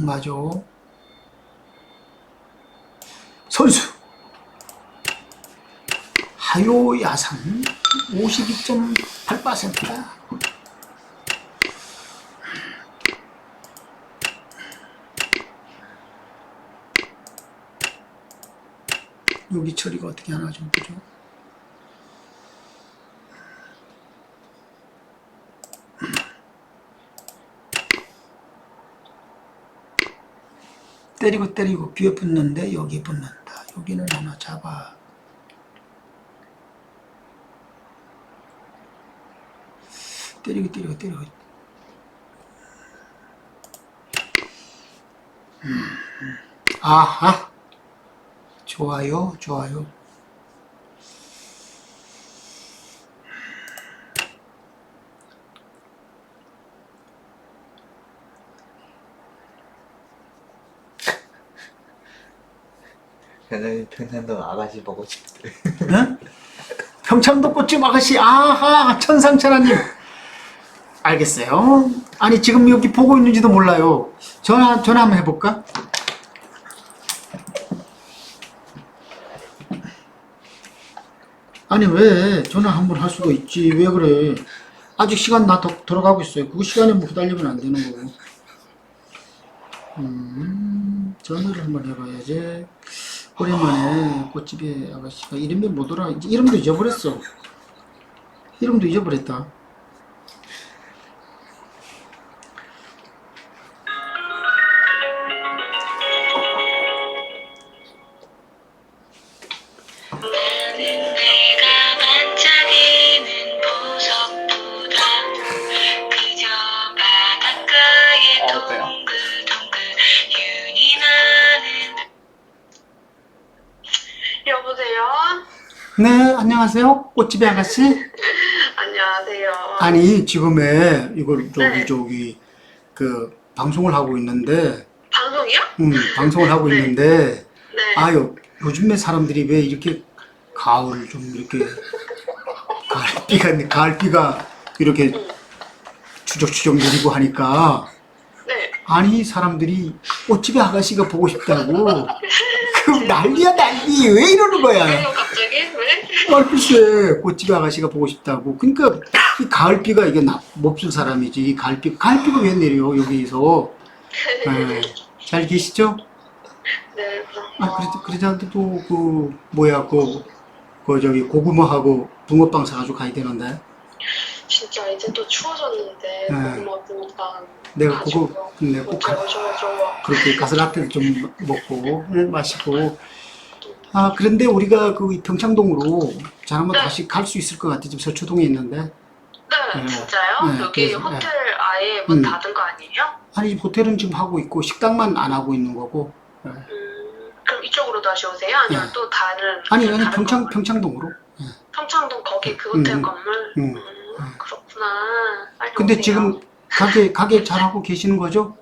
맞아. 선수. 하요 야상 52.8%다. 여기 처리가 어떻게 하나 좀 보죠. 때리고 때리고 귀에 붙는데 여기 붙는다. 여기는 하나 잡아. 때리고 때리고 때리고. 음. 아하. 좋아요, 좋아요. 저는 평산도 아가씨 보고 싶대. 응? 평창도 꽃집 아가씨, 아하, 천상천하님. 알겠어요. 아니, 지금 여기 보고 있는지도 몰라요. 전화, 전화 한번 해볼까? 아니, 왜? 전화 한번 할 수도 있지. 왜 그래? 아직 시간 나 더, 들어가고 있어요. 그 시간에 뭐 후달리면 안 되는 거고. 음, 전화를 한번 해봐야지. 오랜만에 꽃집에 아가씨가 이름이 뭐더라? 이제 이름도 잊어버렸어. 이름도 잊어버렸다. 네, 안녕하세요. 꽃집의 아가씨. 안녕하세요. 아니, 지금에 이걸 저기, 네. 저기, 그, 방송을 하고 있는데, 방송이요? 음, 방송을 하고 네. 있는데, 네. 아유, 요즘에 사람들이 왜 이렇게 가을을 좀 이렇게, 가을비가, 가을비가 이렇게 추적추적 내리고 하니까, 네. 아니 사람들이 꽃집의 아가씨가 보고 싶다고 그 난리야 난리 왜 이러는 거야 왜요 갑자기? 글쎄 꽃집의 아가씨가 보고 싶다고. 그러니까 이 가을비가 이게 나, 몹쓸 사람이지. 이 가을비 가을비가 왜 내려 여기서? 에, 잘 계시죠? 네. 아 그래 그러지 않아도 그 뭐야 그, 그 저기 고구마하고 붕어빵 사가지고 가야 되는데. 진짜 이제 또 추워졌는데 네. 고구마 붕어빵 내가 그거 가지고 내가 꼭 가, 오셔서 그렇게 가스라떼를 좀 먹고 응, 마시고 아 그런데 우리가 그 평창동으로 잘하면 네. 다시 갈 수 있을 것 같아 지금 서초동에 있는데 네, 네. 진짜요? 네, 여기 그래서, 호텔 아예 문 음. 닫은 거 아니에요? 아니 호텔은 지금 하고 있고 식당만 안 하고 있는 거고 네. 음, 그럼 이쪽으로 다시 오세요? 아니면 네. 또 다른 아니 다른 아니 평창 건물? 평창동으로 평창동 거기 그 호텔 음, 건물? 음. 음, 그렇구나. 근데 오세요. 지금 가게 가게 잘 하고 계시는 거죠?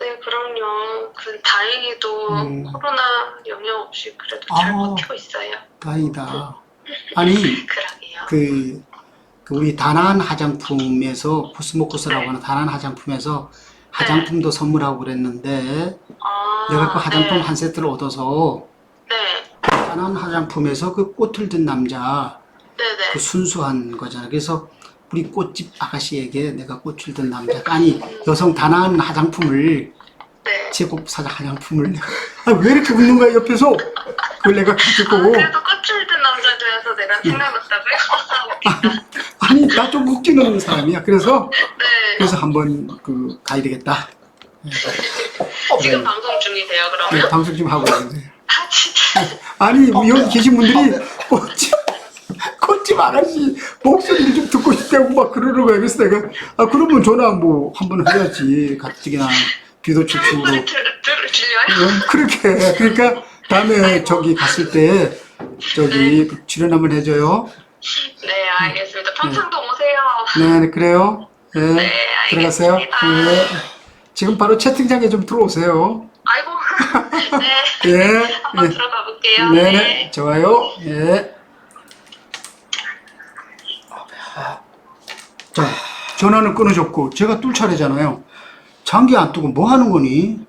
네, 그럼요. 그 다행히도 음. 코로나 영향 없이 그래도 잘 아. 버티고 있어요. 다행이다 아니 그러게요. 그, 그 우리 다난 화장품에서 코스모코스라고 네. 하는 다난 화장품에서 화장품도 선물하고 그랬는데 아, 내가 그 화장품 네. 한 세트를 얻어서 네, 다난 화장품에서 그 꽃을 든 남자 네 네. 그 순수한 거잖아. 그래서 우리 꽃집 아가씨에게 내가 꽃을 든 남자 아니 여성 다난 화장품을 네. 제곱 사자 화장품을 내가 아, 왜 이렇게 웃는 거야 옆에서 그걸 내가 아, 가지고 그래도 꽃을 든 남자들에서 내가 생각났다고요? 아니 나 좀 웃기는 사람이야. 그래서 네. 그래서 한번 그 가야 되겠다. 지금 방송 중이세요, 네, 그러면? 방송 좀 하고 있는데. 아, 진짜. 아니 뭐 여기 계신 분들이 꽃집 꽃집 아가씨 목소리를 좀 듣고 싶다고 막 그러는 거야. 그래서 내가 아 그러면 전화 뭐 한번 해야지. 가뜩이나 비도? 음, 그렇게 그러니까 다음에 저기 갔을 때 저기 출연 한번 해줘요. 네, 알겠습니다. 평창동 오세요. 네, 네 그래요. 네, 네, 들어가세요. 네. 지금 바로 채팅창에 좀 들어오세요. 아이고. 네. 예. 한번 예. 들어가 볼게요. 네네, 네. 좋아요. 예. 자, 전화는 끊어졌고, 제가 뚫 차례잖아요. 장기 안 뜨고 뭐 하는 거니?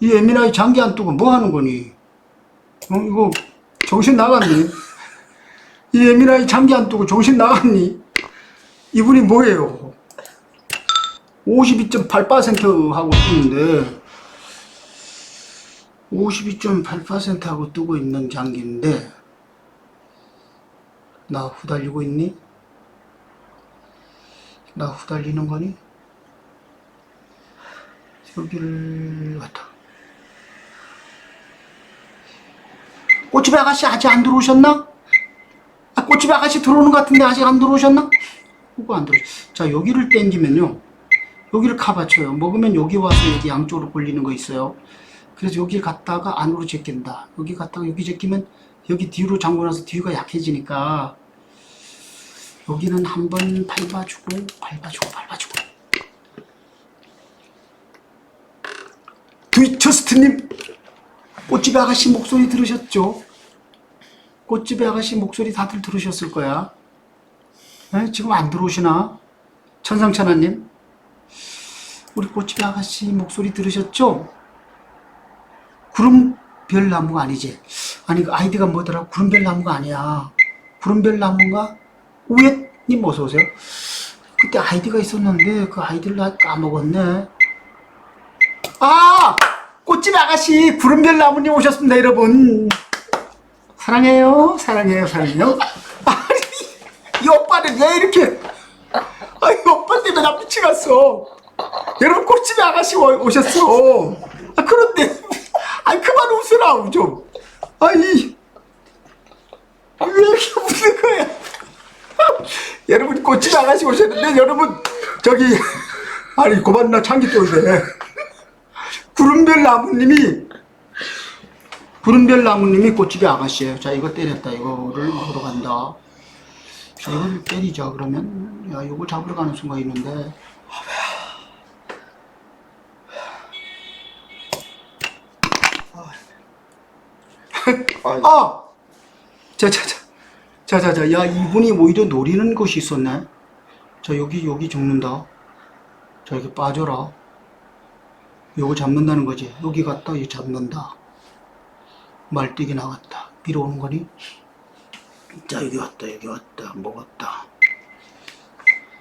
이 에미나이 장기 안 뜨고 뭐 하는 거니? 어, 이거 정신 나갔니? 이 에미나이 장기 안 뜨고 정신 나갔니? 이분이 뭐예요? 52.8% 하고 뜨는데 52.8% 하고 뜨고 있는 장기인데 나 후달리고 있니? 나 후달리는 거니? 여기를 갔다. 꽃집 아가씨 아직 안 들어오셨나? 아, 꽃집 아가씨 들어오는 것 같은데 아직 안 들어오셨나? 그거 안 들어. 자, 여기를 당기면요. 여기를 카바쳐요. 먹으면 여기 와서 여기 양쪽으로 걸리는 거 있어요. 그래서 여기 갔다가 안으로 제낀다. 여기 갔다가 여기 제끼면 여기 뒤로 잠고 나서 뒤가 약해지니까 여기는 한 번 밟아주고 밟아주고 밟아주고 트위처스트님 꽃집 아가씨 목소리 들으셨죠? 꽃집 아가씨 목소리 다들 들으셨을 거야. 에? 지금 안 들어오시나? 천상천하님 우리 꽃집 아가씨 목소리 들으셨죠? 구름별 나무가 아니지? 아니 그 아이디가 뭐더라? 구름별 나무가 아니야. 구름별 나무인가? 우엣님 어서 오세요. 그때 아이디가 있었는데 그 아이디를 나 까먹었네. 아! 꽃집 아가씨 구름별 나무님 오셨습니다 여러분. 사랑해요 사랑해요 사랑해요. 아니 이 오빠는 왜 이렇게 아, 이 오빠 때문에 나 미치겠어. 여러분 꽃집 아가씨 오- 오셨어. 아 그런데 아 그만 웃으라 좀. 아이 왜 이렇게 웃는 거야? 여러분 꽃집 아가씨 오셨는데 여러분 저기 아니 고만 나 참기 또이네 구름별 나무님이 구름별 나무님이 꽃집이 아가씨예요. 자 이거 때렸다. 이거를 먹으러 간다. 자 이걸 때리자 그러면. 야 이거 잡으러 가는 순간 있는데. 아, 아! 자자자 자자자 야 이분이 오히려 노리는 것이 있었네. 자 여기 여기 죽는다. 자 여기 빠져라. 요거 잡는다는 거지. 여기 갔다 이 잡는다. 말뛰기 나갔다. 비로 오는 거니? 자 여기 왔다 여기 왔다 먹었다.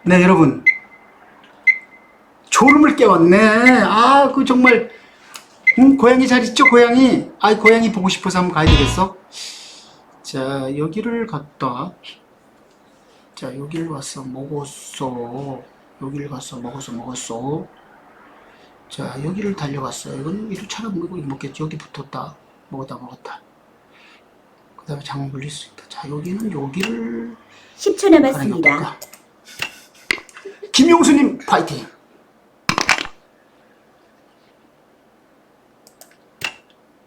네 여러분 졸음을 깨웠네. 아 그 정말 응, 고양이 잘 있죠 고양이? 아 고양이 보고 싶어서 한번 가야 되겠어? 자 여기를 갔다. 자 여기를 가서 먹었어. 여기를 가서 먹었어 먹었어. 자 여기를 달려갔어. 이건 이로 차가 먹고 먹겠지. 여기 붙었다. 먹었다 먹었다. 그 다음에 장어 물릴 수 있다. 자 여기는 여기를 10초 가는 게 남았습니다. 김용수님 파이팅.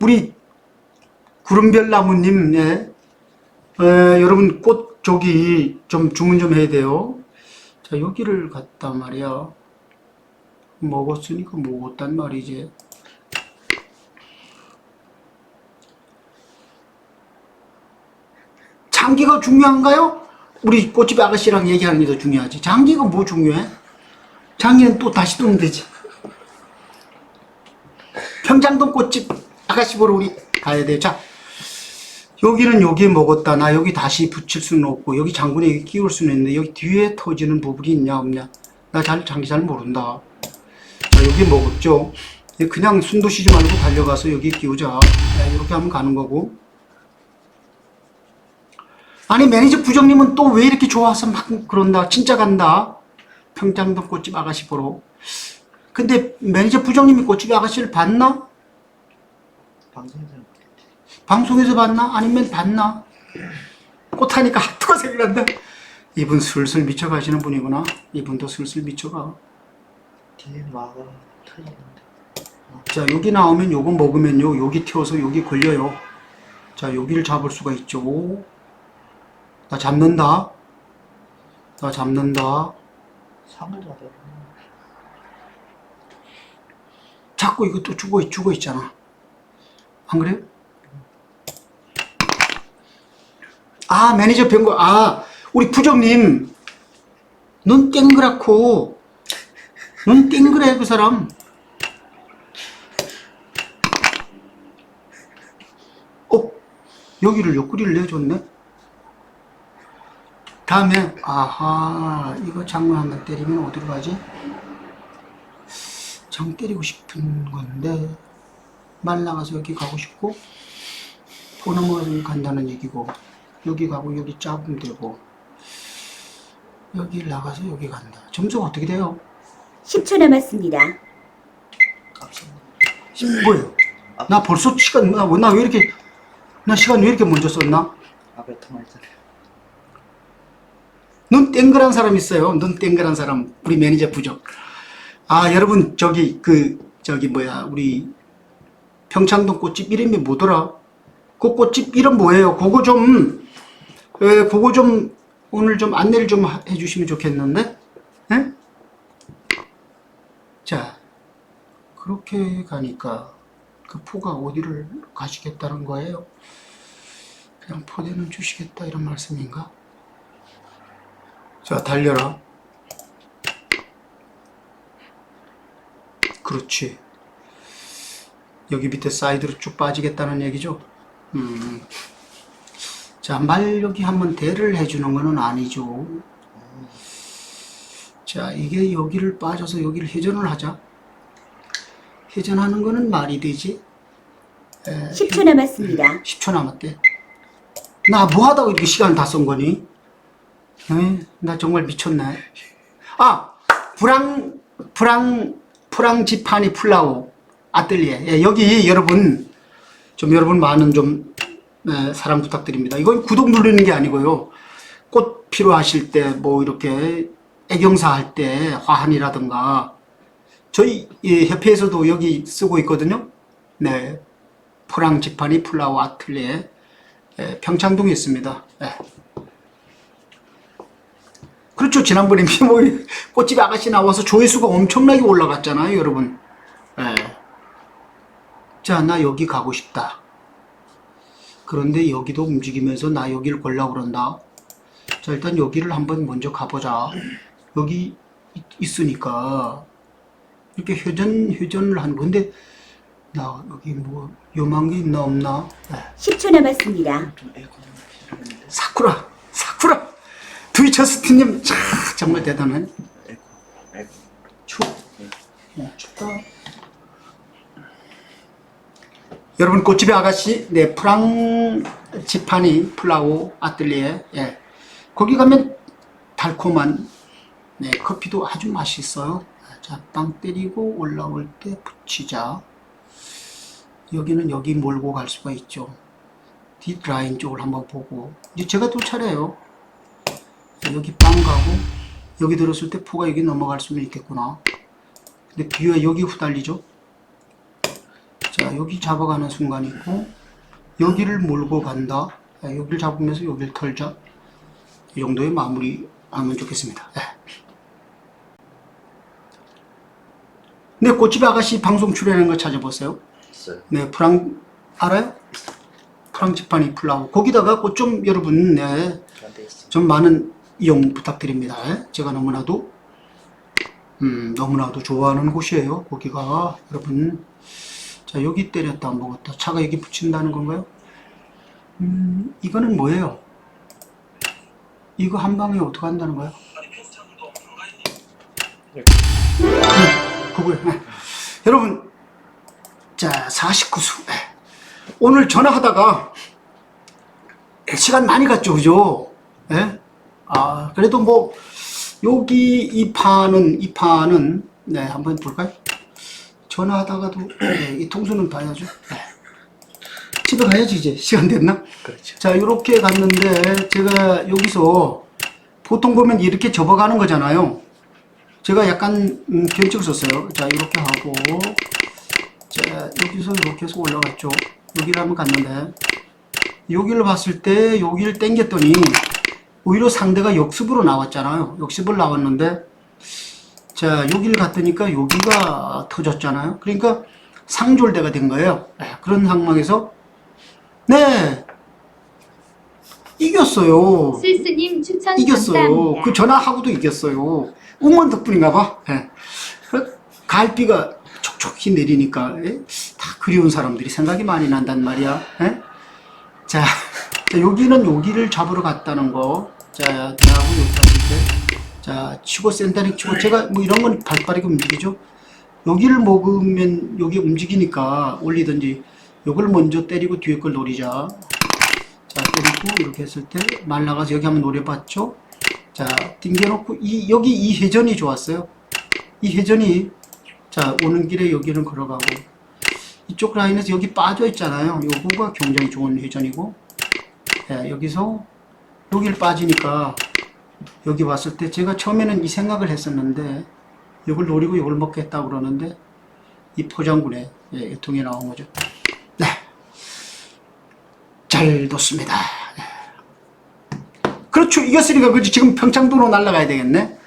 우리 구름별 나무님, 예. 에, 여러분 꽃 저기 좀 주문 좀 해야 돼요. 자 여기를 갔단 말이야. 먹었으니까 먹었단 말이지. 장기가 중요한가요? 우리 꽃집 아가씨랑 얘기하는 게 더 중요하지. 장기가 뭐 중요해? 장기는 또 다시 뜨면 되지. 평장동 꽃집 아가씨 보러 우리 가야 돼. 자, 여기는 여기에 먹었다. 나 여기 다시 붙일 수는 없고, 여기 장군에 끼울 수는 있는데, 여기 뒤에 터지는 부분이 있냐, 없냐. 나 잘, 장기 잘 모른다. 자, 여기 먹었죠. 그냥 숨도 쉬지 말고 달려가서 여기 끼우자. 자, 이렇게 하면 가는 거고. 아니 매니저 부장님은 또 왜 이렇게 좋아서 막 그런다 진짜 간다 평장동 꽃집 아가씨 보러 근데 매니저 부장님이 꽃집 아가씨를 봤나? 방송에서 방송에서 봤나? 아니면 봤나? 꽃하니까 하트가 생각난다 이분 슬슬 미쳐가시는 분이구나 이분도 슬슬 미쳐가 뒤에 막아 터지는데. 자 여기 나오면 요거 먹으면요 여기 튀어서 여기 걸려요 자 여기를 잡을 수가 있죠 나 잡는다 나 잡는다 상을 잡아. 자꾸 또 죽어, 죽어 있잖아. 안 그래요? 아, 매니저 병구, 아, 우리 부조님, 눈 땡그랗고, 눈 땡그래, 그 사람. 어, 여기를 옆구리를 내줬네? 다음에, 아하, 이거 장문 한번 때리면 어디로 가지? 장 때리고 싶은 건데, 말 나가서 여기 가고 싶고, 보는 걸 간다는 얘기고, 여기 가고 여기 잡으면 되고 여기 나가서 여기 간다. 점수가 어떻게 돼요? 10초 남았습니다. 깜짝이야. 뭐예요? 나 벌써 시간 나왜 이렇게 나 시간 왜 이렇게 먼저 썼나? 앞에 통화했잖아요. 눈 땡글한 사람 있어요. 눈 땡글한 사람 우리 매니저 부적. 아 여러분 저기 그 저기 뭐야 우리 평창동 꽃집 이름이 뭐더라? 그 꽃집 이름 뭐예요? 그거 좀 에, 그거 좀 오늘 좀 안내를 좀 하- 해주시면 좋겠는데? 에? 자 그렇게 가니까 그 포가 어디를 가시겠다는 거예요? 그냥 포대는 주시겠다 이런 말씀인가? 자, 달려라. 그렇지. 여기 밑에 사이드로 쭉 빠지겠다는 얘기죠? 음. 자, 말 여기 한번 대를 해주는 거는 아니죠. 자, 이게 여기를 빠져서 여기를 회전을 하자. 회전하는 거는 말이 되지. 10초 남았습니다. 10초 남았대. 나 뭐 하다가 이렇게 시간 다 쓴 거니? 에이, 나 정말 미쳤네. 아, 브랑, 브랑, 프랑지파니 플라워 아뜰리에. 예, 여기 여러분, 좀 여러분 많은 좀, 예, 사랑 부탁드립니다. 이건 구독 누르는 게 아니고요. 꽃 필요하실 때, 뭐, 이렇게 애경사 할 때, 화한이라든가, 저희 예, 협회에서도 여기 쓰고 있거든요. 네. 프랑 지파니 플라워 아틀리에 예, 평창동에 있습니다. 예. 그렇죠. 지난번에 뭐 꽃집 아가씨 나와서 조회수가 엄청나게 올라갔잖아요, 여러분. 예. 자, 나 여기 가고 싶다. 그런데 여기도 움직이면서 나 여기를 걸려고 그런다. 자, 일단 여기를 한번 먼저 가보자. 여기 있- 있으니까 이렇게 회전, 회전을 하는 건데, 나 여기 뭐, 요만 게 있나 없나? 예. 10초 남았습니다. 사쿠라, 사쿠라. 트위처스트님, 참, 정말. 추워. 어, 춥다. 여러분, 꽃집의 아가씨, 네, 프랑 지파니 플라워 아틀리에, 예. 거기 가면 달콤한, 네, 커피도 아주 맛있어요. 자, 빵 때리고 올라올 때 붙이자. 여기는 여기 몰고 갈 수가 있죠. 뒷라인 쪽을 한번 보고. 이제 제가 또 차례예요. 여기 빵 가고, 여기 들었을 때 포가 여기 넘어갈 수는 있겠구나. 근데 뒤에 여기 후달리죠? 자, 여기 잡아가는 순간 있고, 여기를 몰고 간다. 자, 여기를 잡으면서 여기를 털자. 이 정도의 마무리 하면 좋겠습니다. 예. 네, 꽃집 아가씨 방송 출연하는 거 찾아보세요. 네, 프랑, 알아요? 프랑지파니 플라워. 거기다가 꽃 좀 여러분, 네. 좀 많은 이용 부탁드립니다. 제가 너무나도 음, 너무나도 좋아하는 곳이에요. 거기가 여러분 자 여기 때렸다 안 먹었다 차가 여기 붙인다는 건가요? 음, 이거는 뭐예요? 이거 한 방에 어떻게 한다는 거예요? 네, 그거요. 네. 여러분 자 49수 오늘 전화하다가 시간 많이 갔죠, 그죠? 예? 아, 그래도 뭐, 여기 이 판은, 이 판은, 네, 한번 볼까요? 전화하다가도, 네, 이 통수는 봐야죠. 네. 집에 가야지, 이제. 시간 됐나? 그렇죠. 자, 이렇게 갔는데, 제가 여기서, 보통 보면 이렇게 접어가는 거잖아요. 제가 약간, 음, 변칙을 썼어요. 자, 이렇게 하고, 자, 여기서 이렇게 해서 올라갔죠. 여기를 한번 갔는데, 여기를 봤을 때 여기를 당겼더니 오히려 상대가 역습으로 나왔잖아요. 역습을 나왔는데 자 여기를 갔더니까 여기가 터졌잖아요. 그러니까 상졸대가 된 거예요. 네, 그런 상황에서 네 이겼어요. 쓸스님 추천 이겼어요. 감사합니다. 그 전화하고도 이겼어요. 응원 덕분인가 봐. 예. 그 갈비가 촉촉히 내리니까 예? 다 그리운 사람들이 생각이 많이 난단 말이야. 예? 자, 자, 여기는 여기를 잡으러 갔다는 거. 자, 대하고. 자, 치고 센터링 치고. 제가 뭐 이런 건 발빠르게 움직이죠. 여기를 먹으면 여기 움직이니까 올리든지 요걸 먼저 때리고 뒤에 걸 노리자. 자, 때리고 이렇게 했을 때 말라가서 여기 한번 노려봤죠. 자, 띵겨놓고 이 여기 이 회전이 좋았어요. 이 회전이 자 오는 길에 여기는 걸어가고 이쪽 라인에서 여기 빠져 있잖아요. 요거가 굉장히 좋은 회전이고 예, 여기서 여기를 빠지니까 여기 왔을 때 제가 처음에는 이 생각을 했었는데 이걸 노리고 이걸 먹겠다 그러는데 이 포장군에 예, 유통이 나온 거죠. 네, 잘 뒀습니다. 예. 그렇죠. 이겼으니까 그지 지금 평창도로 날아가야 되겠네.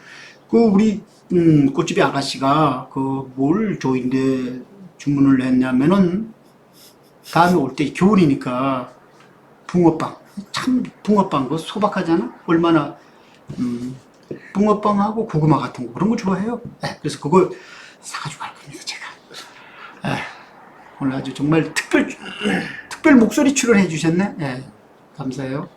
그 우리 음, 꽃집이 아가씨가 그뭘 조인데 주문을 했냐면은 다음에 올 때 겨울이니까 붕어빵 참 붕어빵 그 소박하잖아 얼마나 음, 붕어빵하고 고구마 같은 거 그런 거 좋아해요. 네, 그래서 그걸 사가지고 갈 겁니다 제가. 에, 오늘 아주 정말 특별 특별 목소리 출연해 주셨네. 예, 감사해요